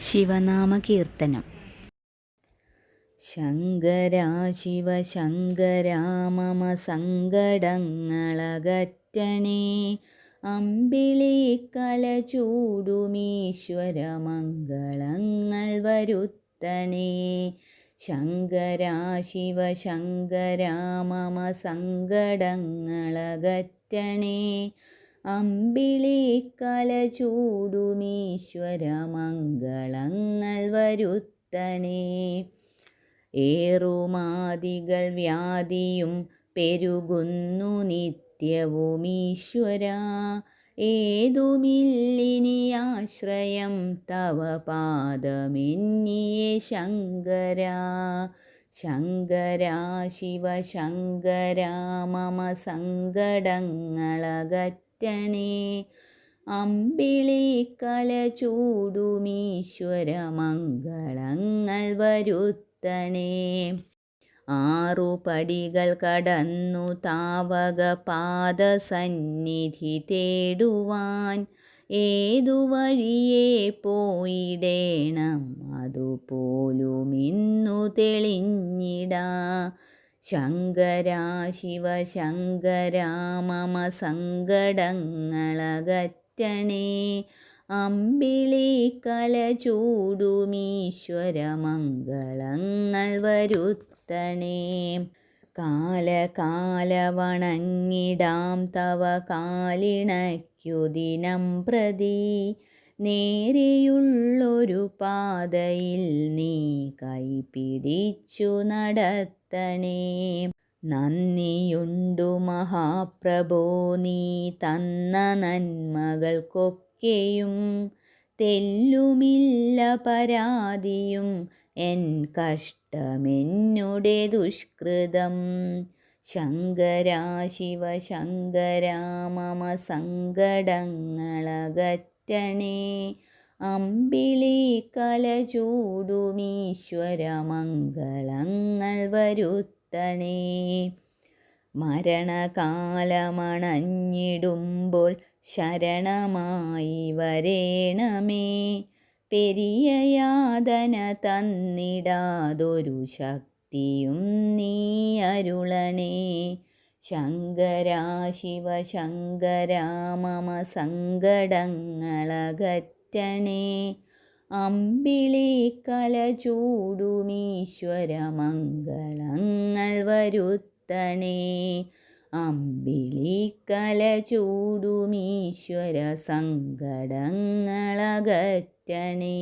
ശിവനാമകീർത്തനം. ശങ്കരാ ശിവ ശങ്കര മമ സങ്കടങ്ങളകറ്റണേ. അമ്പിളിക്കല ചൂടുമീശ്വര മംഗളങ്ങൾ വരുത്തണേ. ശങ്കര ശിവ ശങ്കര മമ സങ്കടങ്ങളകറ്റണേ. അമ്പിളിക്കല ചൂടുമീശ്വര മംഗളങ്ങൾ വരുത്തണേ. ഏറുമാതികൾ വ്യാധിയും പെരുകുന്നു നിത്യവും ഈശ്വര. ഏതുമില്ലിനി ആശ്രയം തവ പാദമെന്നിയേ ശങ്കര. ശങ്കര ശിവ ശങ്കര മമ സങ്കടങ്ങളകറ്റണേ കല ചൂടുമീശ്വര മംഗളങ്ങൾ വരുത്തണേ. ആറു പടികൾ കടന്നു താവക പാദസന്നിധി തേടുവാൻ ഏതു വഴിയെ പോയിടേണം? അതുപോലും ഇന്നു തെളിഞ്ഞിടാ. ശങ്കര ശിവ ശങ്കരാ മമ സങ്കടങ്ങളകറ്റണേ അമ്പിളി കല ചൂടുമീശ്വര മംഗളങ്ങൾ വരുത്തണേ. കാലകാലവണങ്ങിടാം തവ കാലിണയ്ക്കുദിനം പ്രതി. നേരെയുള്ളൊരു പാതയിൽ നീ കൈപിടിച്ചു നടത്തണേ. നന്ദിയുണ്ടു മഹാപ്രഭോ നീ തന്ന നന്മകൾക്കൊക്കെയും തെല്ലുമില്ല പരാതിയും. എൻ കഷ്ടമെന്നുടെ ദുഷ്കൃതം. ശങ്കരാ ശിവ ശങ്കരാ മമ സങ്കടങ്ങളകറ്റണേ അമ്പിളിക്കല അമ്പിളി മംഗളങ്ങൾ വരുത്തണേ. മരണകാലമണഞ്ഞിടുമ്പോൾ ശരണമായി വരേണമേ. പെരിയ യാതന തന്നിടാതൊരു ശക്തിയും നീ അരുളണേ. ശങ്കര ശിവ ശങ്കരാ മമ സങ്കടങ്ങളകറ്റണേ അമ്പിളിക്കല ചൂടുമീശ്വര മംഗളങ്ങൾ വരുത്തണേ. അമ്പിളി കല ചൂടുമീശ്വര സങ്കടങ്ങളകറ്റണേ